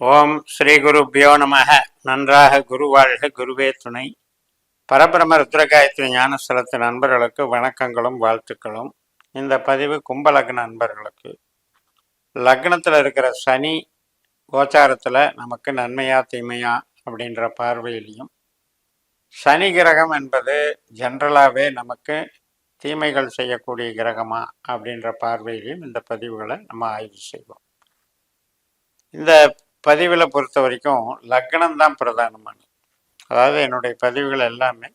ஓம் ஸ்ரீ குருபியோ நமக நன்றாக குரு வாழ்க குருவே துணை. பரபிரம ருத்ரகாயத்ரி ஞானஸ்தலத்து நண்பர்களுக்கு வணக்கங்களும் வாழ்த்துக்களும். இந்த பதிவு கும்பலக்ன நண்பர்களுக்கு. லக்னத்தில் இருக்கிற சனி கோச்சாரத்தில் நமக்கு நன்மையா தீமையா அப்படின்ற பார்வையிலையும் சனி கிரகம் என்பது ஜென்ரலாகவே நமக்கு தீமைகள் செய்யக்கூடிய கிரகமா அப்படின்ற பார்வையிலையும் இந்த பதிவுகளை நம்ம ஆய்வு செய்வோம். இந்த பதிவில் பொறுத்த வரைக்கும் லக்னம் தான் பிரதானமானது. அதாவது என்னுடைய பதிவுகள் எல்லாமே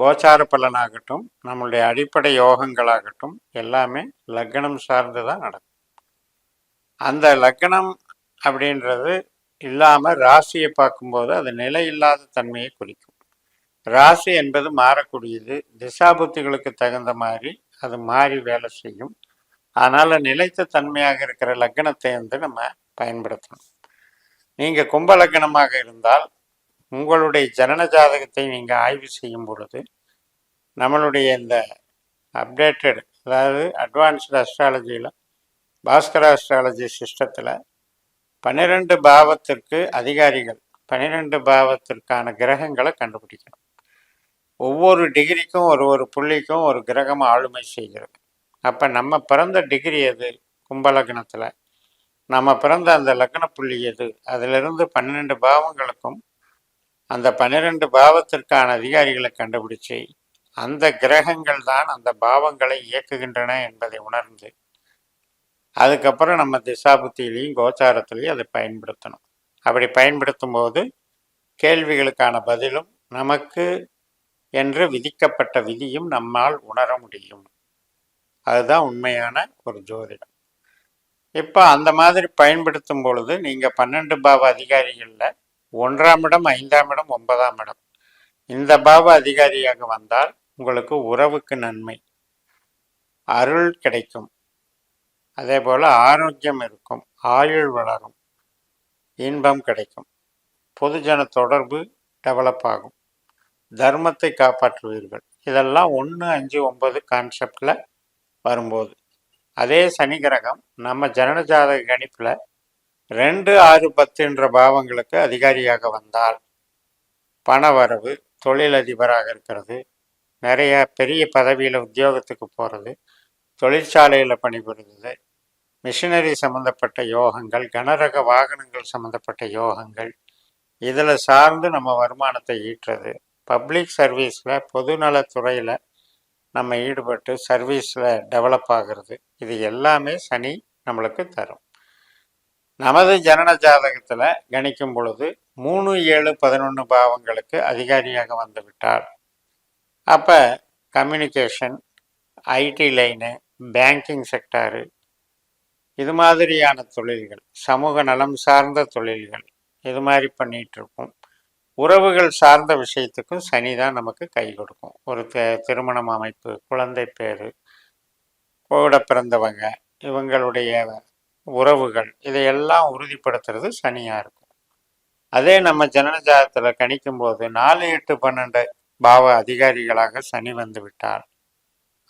கோச்சார பலனாகட்டும் நம்மளுடைய அடிப்படை யோகங்களாகட்டும் எல்லாமே லக்னம் சார்ந்து தான் நடக்கும். அந்த லக்னம் அப்படின்றது இல்லாமல் ராசியை பார்க்கும்போது அது நிலை இல்லாத தன்மையை குறிக்கும். ராசி என்பது மாறக்கூடியது. திசாபுத்திகளுக்கு தகுந்த மாதிரி அது மாறி வேலை செய்யும். அதனால் நிலைத்த தன்மையாக இருக்கிற லக்னத்தை வந்து நம்ம பயன்படுத்தணும். நீங்கள் கும்பலக்கணமாக இருந்தால் உங்களுடைய ஜனன ஜாதகத்தை நீங்கள் ஆய்வு செய்யும் பொழுது நம்மளுடைய இந்த அப்டேட்டட் அதாவது அட்வான்ஸ்டு அஸ்ட்ராலஜியில் பாஸ்கர அஸ்ட்ராலஜி சிஸ்டத்தில் பன்னிரெண்டு பாவத்திற்கு அதிகாரிகள் பன்னிரெண்டு பாவத்திற்கான கிரகங்களை கண்டுபிடிக்கணும். ஒவ்வொரு டிகிரிக்கும் ஒரு ஒரு புள்ளிக்கும் ஒரு கிரகம் ஆளுமை செய்கிறது. அப்போ நம்ம பிறந்த டிகிரி எது? கும்பலக்னத்தில் நம்ம பிறந்த அந்த லக்ன புள்ளி எது? அதிலிருந்து பன்னிரெண்டு பாவங்களுக்கும் அந்த பன்னிரெண்டு பாவத்திற்கான அதிகாரிகளை கண்டுபிடிச்சு அந்த கிரகங்கள் தான் அந்த பாவங்களை இயக்குகின்றன என்பதை உணர்ந்து அதுக்கப்புறம் நம்ம திசாபுத்தியிலையும் கோச்சாரத்திலையும் அதை பயன்படுத்தணும். அப்படி பயன்படுத்தும் போது கேள்விகளுக்கான பதிலும் நமக்கு என்று விதிக்கப்பட்ட விதியும் நம்மால் உணர முடியும். அதுதான் உண்மையான ஒரு ஜோதிடம். இப்போ அந்த மாதிரி பயன்படுத்தும் பொழுது நீங்கள் பன்னெண்டு பாவ அதிகாரிகளில் ஒன்றாம் இடம் ஐந்தாம் இடம் ஒன்பதாம் இடம். இந்த பாவ அதிகாரியாக வந்தால் உங்களுக்கு உறவுக்கு நன்மை. அருள் கிடைக்கும். அதே போல் ஆரோக்கியம் இருக்கும். ஆயுள் வளரும். இன்பம் கிடைக்கும். பொதுஜன தொடர்பு டெவலப் ஆகும். தர்மத்தை காப்பாற்றுவீர்கள். இதெல்லாம் ஒன்று அஞ்சு ஒன்பது கான்செப்டில் வரும்போது. அதே சனி கிரகம் நம்ம ஜனன ஜாதக கணிப்பில் ரெண்டு ஆறு பத்துன்ற பாவங்களுக்கு அதிகாரியாக வந்தால் பண வரவு தொழிலதிபராக இருக்கிறது நிறைய பெரிய பதவியில் உத்தியோகத்துக்கு போகிறது தொழிற்சாலையில் பணிபுரிகிறது மிஷினரி சம்மந்தப்பட்ட யோகங்கள் கனரக வாகனங்கள் சம்மந்தப்பட்ட யோகங்கள் இதில் சார்ந்து நம்ம வருமானத்தை ஈட்டுறது பப்ளிக் சர்வீஸில் பொதுநலத்துறையில் நம்ம ஈடுபட்டு சர்வீஸில் டெவலப் ஆகிறது. இது எல்லாமே சனி நம்மளுக்கு தரும். நமது ஜனன ஜாதகத்தில் கணிக்கும் பொழுது மூணு ஏழு பதினொன்று பாவங்களுக்கு அதிகாரியாக வந்துவிட்டார் அப்போ communication IT line banking sector இது மாதிரியான தொழில்கள் சமூக நலம் சார்ந்த தொழில்கள் இது மாதிரி பண்ணிகிட்டுருக்கோம் உறவுகள் சார்ந்த விஷயத்துக்கும் சனி தான் நமக்கு கை கொடுக்கும். ஒரு திருமணம் அமைப்பு குழந்தை பேர் கூட பிறந்தவங்க இவங்களுடைய உறவுகள் இதையெல்லாம் உறுதிப்படுத்துறது சனியாக இருக்கும். அதே நம்ம ஜனனஜாதத்தில் கணிக்கும் போது நாலு எட்டு பன்னெண்டு பாவ அதிகாரிகளாக சனி வந்து விட்டால்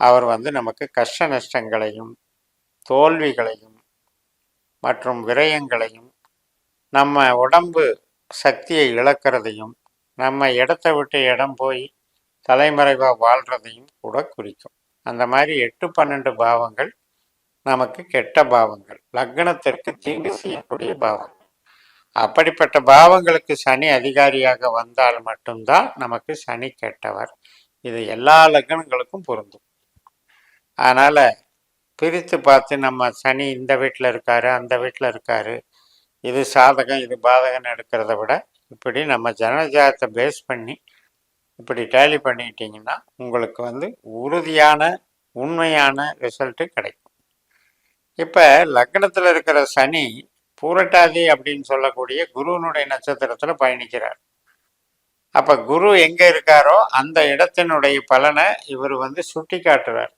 அவர் வந்து நமக்கு கஷ்ட நஷ்டங்களையும் தோல்விகளையும் மற்றும் விரயங்களையும் நம்ம உடம்பு சக்தியை இழக்கிறதையும் நம்ம இடத்த விட்டு இடம் போய் தலைமறைவாக வாழ்கிறதையும் கூட குறிக்கும். அந்த மாதிரி எட்டு பன்னெண்டு பாவங்கள் நமக்கு கெட்ட பாவங்கள். லக்னத்திற்கு தீங்கு செய்யக்கூடிய பாவங்கள் அப்படிப்பட்ட பாவங்களுக்கு சனி அதிகாரியாக வந்தால் மட்டும்தான் நமக்கு சனி கெட்டவர். இது எல்லா லக்னங்களுக்கும் பொருந்தும். அதனால் பிரித்து பார்த்து நம்ம சனி இந்த வீட்டில் இருக்காரு அந்த வீட்டில் இருக்காரு இது சாதகம் இது பாதகம்னு எடுக்கிறத விட இப்படி நம்ம ஜனஜாதத்தை பேஸ் பண்ணி இப்படி டேலி பண்ணிக்கிட்டிங்கன்னா உங்களுக்கு வந்து உறுதியான உண்மையான ரிசல்ட்டு கிடைக்கும். இப்போ லக்னத்தில் இருக்கிற சனி பூரட்டாதி அப்படின்னு சொல்லக்கூடிய குருவனுடைய நட்சத்திரத்தில் பயணிக்கிறார். அப்போ குரு எங்கே இருக்காரோ அந்த இடத்தினுடைய பலனை இவர் வந்து சுட்டி காட்டுறார்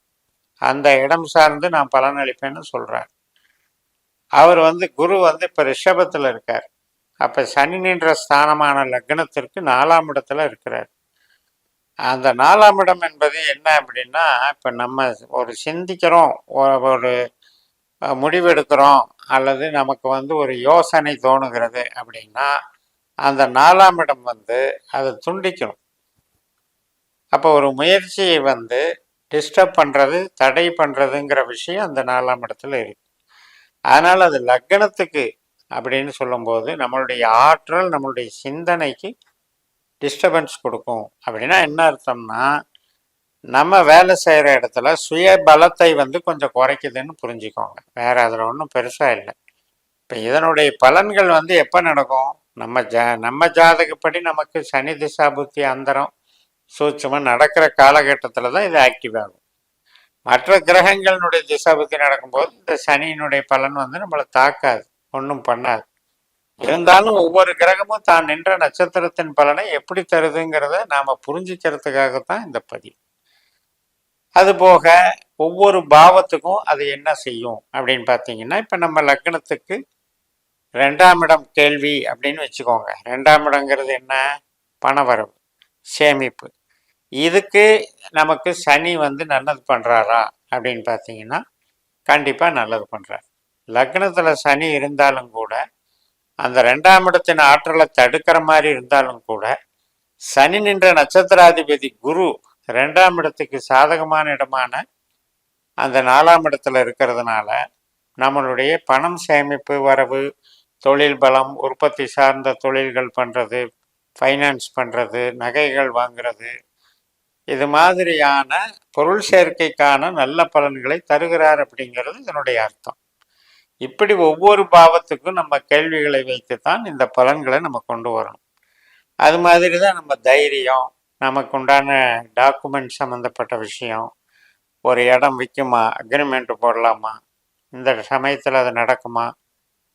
அந்த இடம் சார்ந்து நான் பலனளிப்பேன்னு சொல்கிறார் அவர் வந்து குரு வந்து இப்போ ரிஷபத்தில் இருக்கார். அப்போ சனி நின்ற ஸ்தானமான லக்னத்திற்கு நாலாம் இடத்துல இருக்கிறார். அந்த நாலாம் இடம் என்பது என்ன அப்படின்னா இப்போ நம்ம ஒரு சிந்திக்கிறோம் ஒரு முடிவெடுக்கிறோம் அல்லது நமக்கு வந்து ஒரு யோசனை தோணுகிறது அப்படின்னா அந்த நாலாம் இடம் வந்து அதை துண்டிக்கணும். அப்போ ஒரு முயற்சியை வந்து டிஸ்டர்ப் பண்ணுறது தடை பண்ணுறதுங்கிற விஷயம் அந்த நாலாம் இடத்துல இருக்கு. அதனால் அது லக்னத்துக்கு அப்படின்னு சொல்லும்போது நம்மளுடைய ஆற்றல் நம்மளுடைய சிந்தனைக்கு டிஸ்டர்பன்ஸ் கொடுக்கும். அப்படின்னா என்ன அர்த்தம்னா நம்ம வேலை செய்கிற இடத்துல சுய பலத்தை வந்து கொஞ்சம் குறைக்குதுன்னு புரிஞ்சுக்கோங்க. வேற அதில் ஒன்றும் பெருசாக இல்லை. இப்போ இதனுடைய பலன்கள் வந்து எப்போ நடக்கும்? நம்ம ஜா நம்ம ஜாதகப்படி நமக்கு சனி திசா புத்தி அந்தரம் சூட்சமாக நடக்கிற காலகட்டத்தில் தான் இது ஆக்டிவ் ஆகும். மற்ற கிரகங்களினுடைய திசா புத்தி நடக்கும்போது இந்த சனியினுடைய பலன் வந்து நம்மளை தாக்காது ஒன்றும் பண்ணாது. இருந்தாலும் ஒவ்வொரு கிரகமும் தான் நின்ற நட்சத்திரத்தின் பலனை எப்படி தருதுங்கிறத நாம் புரிஞ்சுக்கிறதுக்காகத்தான் இந்த பதிவு. அதுபோக ஒவ்வொரு பாவத்துக்கும் அது என்ன செய்யும் அப்படின்னு பார்த்தீங்கன்னா இப்போ நம்ம லக்னத்துக்கு ரெண்டாம் இடம் கேள்வி அப்படின்னு வச்சுக்கோங்க. ரெண்டாம் இடங்கிறது என்ன? பணவரவு சேமிப்பு. இதுக்கு நமக்கு சனி வந்து நல்லது பண்ணுறாரா அப்படின்னு பார்த்தீங்கன்னா கண்டிப்பாக நல்லது பண்ணுறார் லக்னத்தில் சனி இருந்தாலும் கூட அந்த ரெண்டாம் இடத்தின் ஆற்றலை தடுக்கிற மாதிரி இருந்தாலும் கூட சனி நின்ற நட்சத்திராதிபதி குரு ரெண்டாம் இடத்துக்கு சாதகமான இடமான அந்த நாலாம் இடத்துல இருக்கிறதுனால நம்மளுடைய பணம் சேமிப்பு வரவு தொழில் பலம் உற்பத்தி சார்ந்த தொழில்கள் பண்ணுறது ஃபைனான்ஸ் பண்ணுறது நகைகள் வாங்குறது இது மாதிரியான பொருள் சேர்க்கைக்கான நல்ல பலன்களை தருகிறார் அப்படிங்கிறது இதனுடைய அர்த்தம். இப்படி ஒவ்வொரு பாவத்துக்கும் நம்ம கேள்விகளை வைத்து தான் இந்த பலன்களை நம்ம கொண்டு வரணும். அது மாதிரி தான் நம்ம தைரியம் நமக்கு உண்டான டாக்குமெண்ட் சம்மந்தப்பட்ட விஷயம் ஒரு இடம் விற்குமா அக்ரிமெண்ட் போடலாமா இந்த சமயத்தில் அது நடக்குமா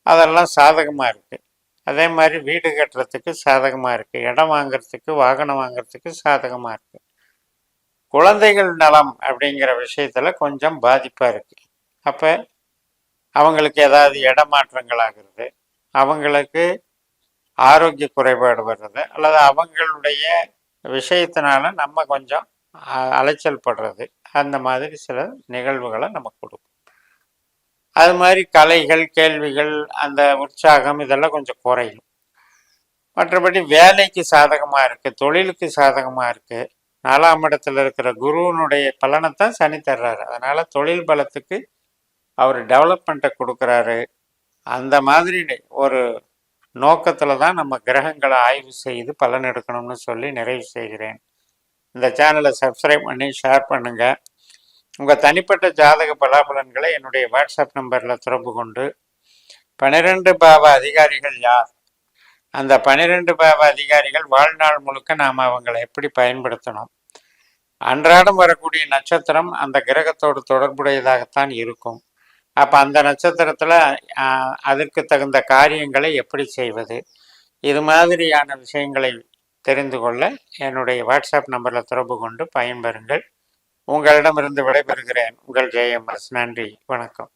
அதெல்லாம் சாதகமாக இருக்குது அதே மாதிரி வீடு கட்டுறதுக்கு சாதகமாக இருக்குது இடம் வாங்குறதுக்கு வாகனம் வாங்குறதுக்கு சாதகமாக இருக்குது குழந்தைகள் நலம் அப்படிங்கிற விஷயத்தில் கொஞ்சம் பாதிப்பாக இருக்குது அப்போ அவங்களுக்கு ஏதாவது இடமாற்றங்கள் ஆகிறது அவங்களுக்கு ஆரோக்கிய குறைபாடு வர்றது அல்லது அவங்களுடைய விஷயத்தினால நம்ம கொஞ்சம் அ- அலைச்சல் படுறது அந்த மாதிரி சில நிகழ்வுகளை நம்ம கொடுக்கும் அது மாதிரி கலைகள் கேள்விகள் அந்த உற்சாகம் இதெல்லாம் கொஞ்சம் குறையும். மற்றபடி வேலைக்கு சாதகமாக இருக்குது தொழிலுக்கு சாதகமாக இருக்குது நாலாம் இடத்துல இருக்கிற குருவினுடைய பலனைத்தான் சனி தர்றாரு. அதனால் தொழில் பலத்துக்கு அவர் டெவலப்மெண்ட்டை கொடுக்குறாரு. அந்த மாதிரி ஒரு நோக்கத்தில் தான் நம்ம கிரகங்களை ஆய்வு செய்து பலன் எடுக்கணும்னு சொல்லி நிறைவு செய்கிறேன். இந்த சேனலை சப்ஸ்கிரைப் பண்ணி ஷேர் பண்ணுங்கள் உங்கள் தனிப்பட்ட ஜாதக பலாபலன்களை என்னுடைய வாட்ஸ்அப் நம்பரில் தொடர்பு கொண்டு பன்னிரெண்டு பாவ அதிகாரிகள் யார்? அந்த பன்னிரெண்டு பாவ அதிகாரிகள் வாழ்நாள் முழுக்க நாம் அவங்களை எப்படி பயன்படுத்தணும்? அன்றாடம் வரக்கூடிய நட்சத்திரம் அந்த கிரகத்தோடு தொடர்புடையதாகத்தான் இருக்கும். அப்போ அந்த நட்சத்திரத்தில் அதற்கு தகுந்த காரியங்களை எப்படி செய்வது? இது மாதிரியான விஷயங்களை தெரிந்து கொள்ள என்னுடைய வாட்ஸ்அப் நம்பரில் தொடர்பு கொண்டு பயன்பெறுங்கள். உங்களிடமிருந்து விடைபெறுகிறேன். உங்கள் ஜெயம்எஸ் நன்றி. வணக்கம்.